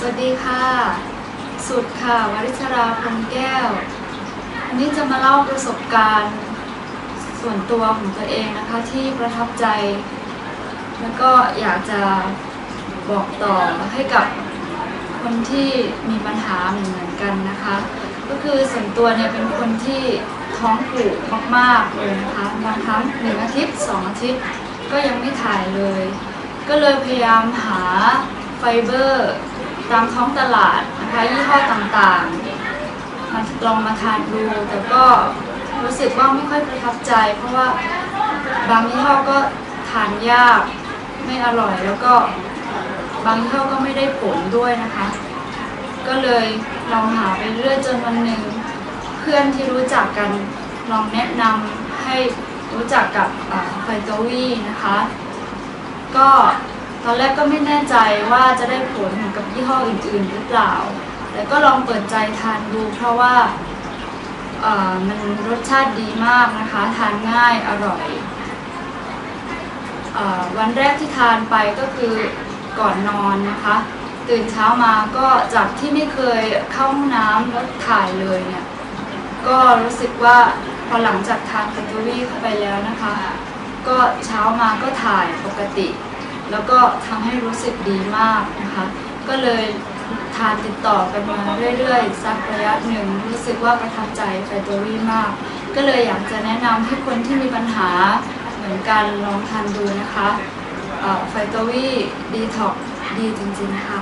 สวัสดีค่ะ สุดค่ะวริชราพงแก้ว วันนี้จะมาเล่าประสบการณ์ส่วนตัวของตัวเองนะคะที่ประทับใจ แล้วก็อยากจะบอกต่อให้กับคนที่มีปัญหาเหมือนกันนะคะ ก็คือส่วนตัวเนี่ยเป็นคนที่ท้องผูกมากๆเลยนะคะบางครั้งหนึ่งอาทิตย์สองอาทิตย์ก็ยังไม่ถ่ายเลย ก็เลยพยายามหาไฟเบอร์ ตามท้องตลาดนะคะยี่ห้อต่างๆมาลองมาทานดู แต่ก็รู้สึกว่าไม่ค่อยประทับใจ เพราะว่าบางยี่ห้อก็ทานยากไม่อร่อยแล้วก็บางยี่ห้อก็ไม่ได้ผลด้วยนะคะ ก็เลยลองหาไปเรื่อยจนวันหนึ่งเพื่อนที่รู้จักกันลองแนะนำให้รู้จักกับไฟโตวีนะคะ ก็ ตอนแรกก็ไม่แน่ใจว่าจะได้ผลเหมือนกับยี่ห้ออื่นๆหรือเปล่า แต่ก็ลองเปิดใจทานดู เพราะว่ามันรสชาติดีมากนะคะ ทานง่ายอร่อยอวันแรกที่ทานไปก็คือก่อนนอนนะคะ ตื่นเช้ามาก็จากที่ไม่เคยเข้าห้องน้ำแล้วถ่ายเลยเนี่ย ก็รู้สึกว่าพอหลังจากทานแคตวีเข้าไปแล้วนะคะ ก็เช้ามาก็ถ่ายปกติ แล้วก็ทำให้รู้สึกดีมากนะคะ ก็เลยทานติดต่อกันมาเรื่อยๆ สักระยะหนึ่งรู้สึกว่าประทับใจไฟตัวี่มาก ก็เลยอยากจะแนะนำให้คนที่มีปัญหาเหมือนกันลองทานดูนะคะไฟตัวี่ดีท็อกดีจริงๆค่ะ